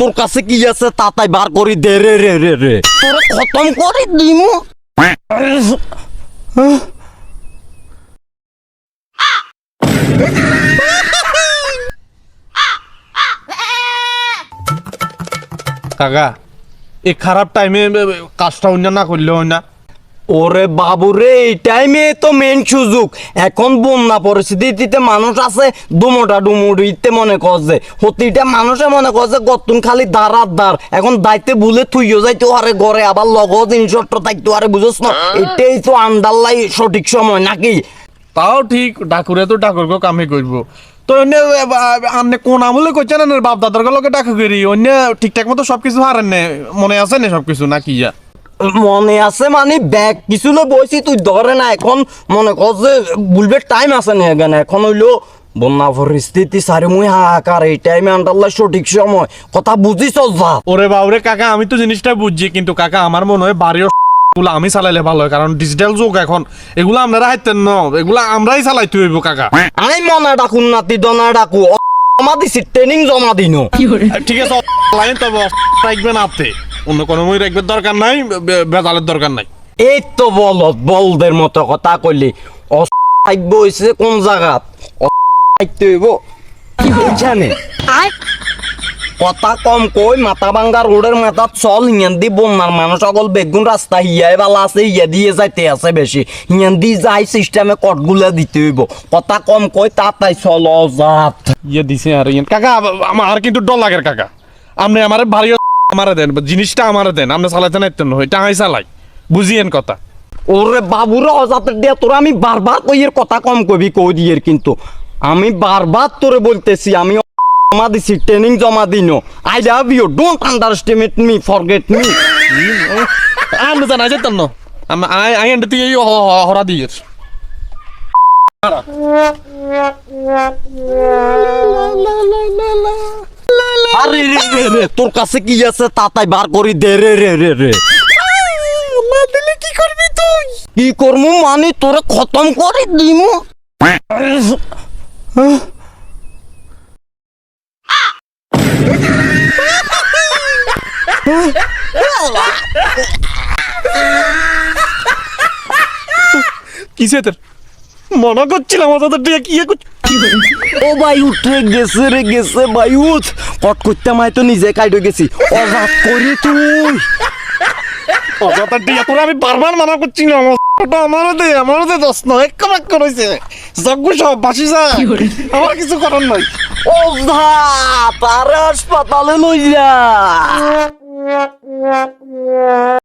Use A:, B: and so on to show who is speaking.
A: তোর কাছে কি আছে তাতাই বার করি, দে রে রে রে রে। তোরে খতম করে
B: কাকা, এই খারাপ টাইমে কাজটা অন্য না করলে না
A: ওরে বাবু রে এই টাইমে তো মেন সুযোগ। এখন বন্যা পরিস্থিতিতে মানুষ আছে দুমোটা ডুমুড়িতে মনে করছে। হতিটা মানুষে মনে করছে গতুন খালি দাঁড়ার দাঁড়। এখন দায়িত্বে ভুলে থুইও যাইতে আরে ঘরে আবার লগ জিনিসপত্র থাকতে আরে বুঝছ না? এটাই তো আন্ডারলাই সঠিক সময় নাকি?
B: তাও ঠিক ডাকুরে তো ডাকুরকে কামে করব। তো অন্য আপনি কোন আমলে করছেন না বাপ দাদার লোকে ডাকু করি অন্য ঠিকঠাক মতো সবকিছু হারেন নে মনে আছে না সবকিছু নাকি ইয়া?
A: মনে আছে মানে ব্যাগ কিছু লো বইছি তুই ধরে না এখন মনে কর যে বলবে টাইম আছে না এখানে এখন হইল বন্যা পরিস্থিতি সারি মুই হাহাকার এই টাইমে আন্ডারলাই সঠিক সময়। কথা বুঝিস যা
B: ওরে বাবরে কাকা আমি তো জিনিসটা বুঝছি কিন্তু কাকা আমার মনে হয় বাড়িও গুলো আমি চালাইলে ভালো হয় কারণ ডিজিটাল যুগ এখন। এগুলো আপনারা হাইতেন ন এগুলো আমরাই চালাইতে হইব কাকা।
A: আমি মনে ডাকুন নাতি দনা ডাকু জমা দিছি ট্রেনিং জমা দিনো।
B: ঠিক আছে লাইন তবে রাখবেন আপনি অন্য কোনো মই রাখবের দরকার নাই বে- বেজালের দরকার নাই।
A: এই তো বলত বলদের মতো কথা কইলি। অস্থাইব হইছে কোন জায়গাত? অস্থাইতে হইব। এখানে কথা কম কই মাথা ভাঙ্গা রোডের মাথা চল হিয়ান দি বন্যার মানুষ অকল বেগুন রাস্তা হিয়াই বালা আছে হিয়া দিয়ে যাইতে আছে বেশি। হিয়ান দি যাই সিস্টেমে কটগুলা দিতে হইব। কথা কম কই তাতাই চল জাত
B: ইয়ে দিছে আর ইয়ে কাকা আমার কিন্তু ডর লাগে কাকা। আপনি আমার ভারী আমারে দেন জিনিসটা আমারে দেন আপনি চালাইতে নাইতেন না এটা আমি চালাই। বুঝিয়েন কথা।
A: ওরে বাবুরে অজাতের দিয়া তোরা আমি বারবার কইয়ের কথা কম কবি কই দিয়ের কিন্তু। আমি বারবার তোরে বলতেছি আমি জমা দিছি ট্রেনিং জমা দিনো। I love you don't underestimate me forget me
B: আমি জানা যেতেন না। আমি আই আই এন্ড তুই হরা দিয়ে
A: আরে রে রে রে তোর কাছে কি আছে তাতাই বার করি দে রে রে রে রে। না দিলে কি করবি তুই? কি করমু? মানে তোরে খতম করে দিমু।
B: কিসে তোর? মনে করছিলাম ওদের দিয়ে কি করছি?
A: ও ভাই উঠে গেছে রে গেছে ভাই কট করতে মাই তো নিজে কাইডে গেছি। অবাক করি তুই।
B: অজাতা দিয়া তোরা আমি বারবার মানা করছি না ওটা আমারও দে আমারও দে দশ নয় এক কমাক করেছে যজ্ঞ সব বাসি যায় আমার কিছু করার নাই।
A: ও ভাত আর হাসপাতালে লই যা